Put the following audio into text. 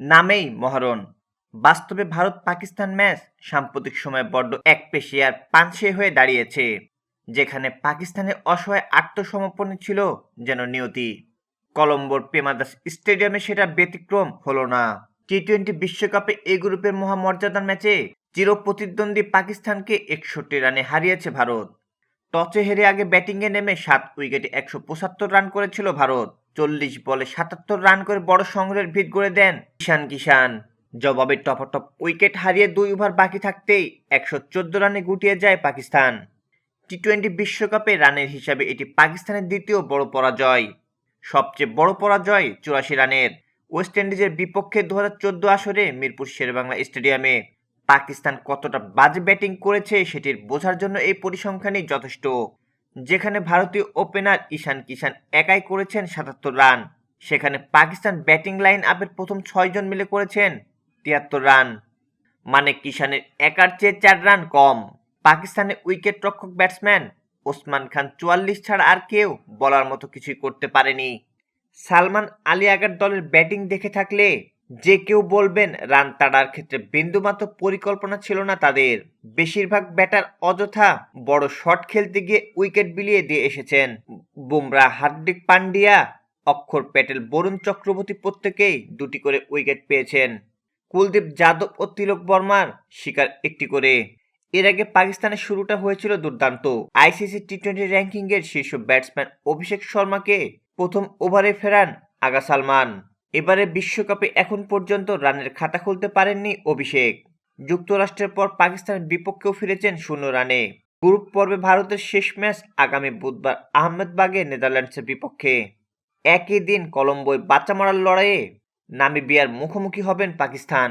নামেই মহারণ। বাস্তবে ভারত পাকিস্তান ম্যাচ সাম্প্রতিক সময়ে বড্ড একপেশিয়ার পানসে হয়ে দাঁড়িয়েছে, যেখানে পাকিস্তানের অসহায় আত্মসমর্পণে ছিল যেন নিয়তি। কলম্বোর পেমাদাস স্টেডিয়ামে সেটা ব্যতিক্রম হলো না। টি টোয়েন্টি বিশ্বকাপে এ গ্রুপের মহামর্যাদার ম্যাচে চিরপ্রতিদ্বন্দ্বী পাকিস্তানকে একষট্টি রানে হারিয়েছে ভারত। টসে হেরে আগে ব্যাটিংয়ে নেমে সাত উইকেটে একশো পঁচাত্তর রান করেছিল ভারত। চল্লিশ বলে সাতাত্তর রান করে বড় সংগ্রহের ভিত গড়ে দেন কিষান কিষান। জবাবে টপাটপ উইকেট হারিয়ে দুই ওভার বাকি থাকতেই একশো চোদ্দ রানে গুটিয়ে যায় পাকিস্তান। টি টোয়েন্টি বিশ্বকাপে রানের হিসাবে এটি পাকিস্তানের দ্বিতীয় বড় পরাজয়। সবচেয়ে বড় পরাজয় চুরাশি রানের। ওয়েস্ট ইন্ডিজের বিপক্ষে দু হাজার চোদ্দ আসরে মিরপুর শেরেবাংলা স্টেডিয়ামে। পাকিস্তান কতটা বাজে ব্যাটিং করেছে সেটির বোঝার জন্য এই পরিসংখ্যানই যথেষ্ট। যেখানে ভারতীয় ওপেনার ঈশান কিষান একাই করেছেন সাতাত্তর রান। সেখানে পাকিস্তান ব্যাটিং লাইন আপের প্রথম ছয়জন মিলে করেছেন তিয়াত্তর রান। মানে কিষানের একার চেয়ে চার রান কম। পাকিস্তানের উইকেট রক্ষক ব্যাটসম্যান ওসমান খান চুয়াল্লিশ ছাড়া আর কেউ বলার মতো কিছুই করতে পারেনি। সালমান আলী আগার দলের ব্যাটিং দেখে থাকলে যে কেউ বলবেন, রান তাড়ার ক্ষেত্রে বিন্দুমাত্র পরিকল্পনা ছিল না তাদের। বেশিরভাগ ব্যাটার অযথা বড় শট খেলতে গিয়ে উইকেট বিলিয়ে দিয়ে এসেছেন। বুমরা, হার্দিক পান্ডিয়া অক্ষর প্যাটেল, বরুণ চক্রবর্তী প্রত্যেকেই দুটি করে উইকেট পেয়েছেন। কুলদীপ যাদব ও তিলক বর্মার শিকার একটি করে। এর আগে পাকিস্তানের শুরুটা হয়েছিল দুর্দান্ত। আইসিসি টি টোয়েন্টি র্যাঙ্কিংয়ের শীর্ষ ব্যাটসম্যান অভিষেক শর্মাকে প্রথম ওভারে ফেরান আগা সালমান। এবারে বিশ্বকাপে এখন পর্যন্ত রানের খাতা খুলতে পারেননি অভিষেক। যুক্তরাষ্ট্রের পর পাকিস্তানের বিপক্ষেও ফিরেছেন শূন্য রানে। গ্রুপ পর্বে ভারতের শেষ ম্যাচ আগামী বুধবার আহমেদবাগে নেদারল্যান্ডসের বিপক্ষে। একই দিন কলম্বোয় বাচ্চা মারার লড়াইয়ে নামিবিয়ার মুখোমুখি হবেন পাকিস্তান।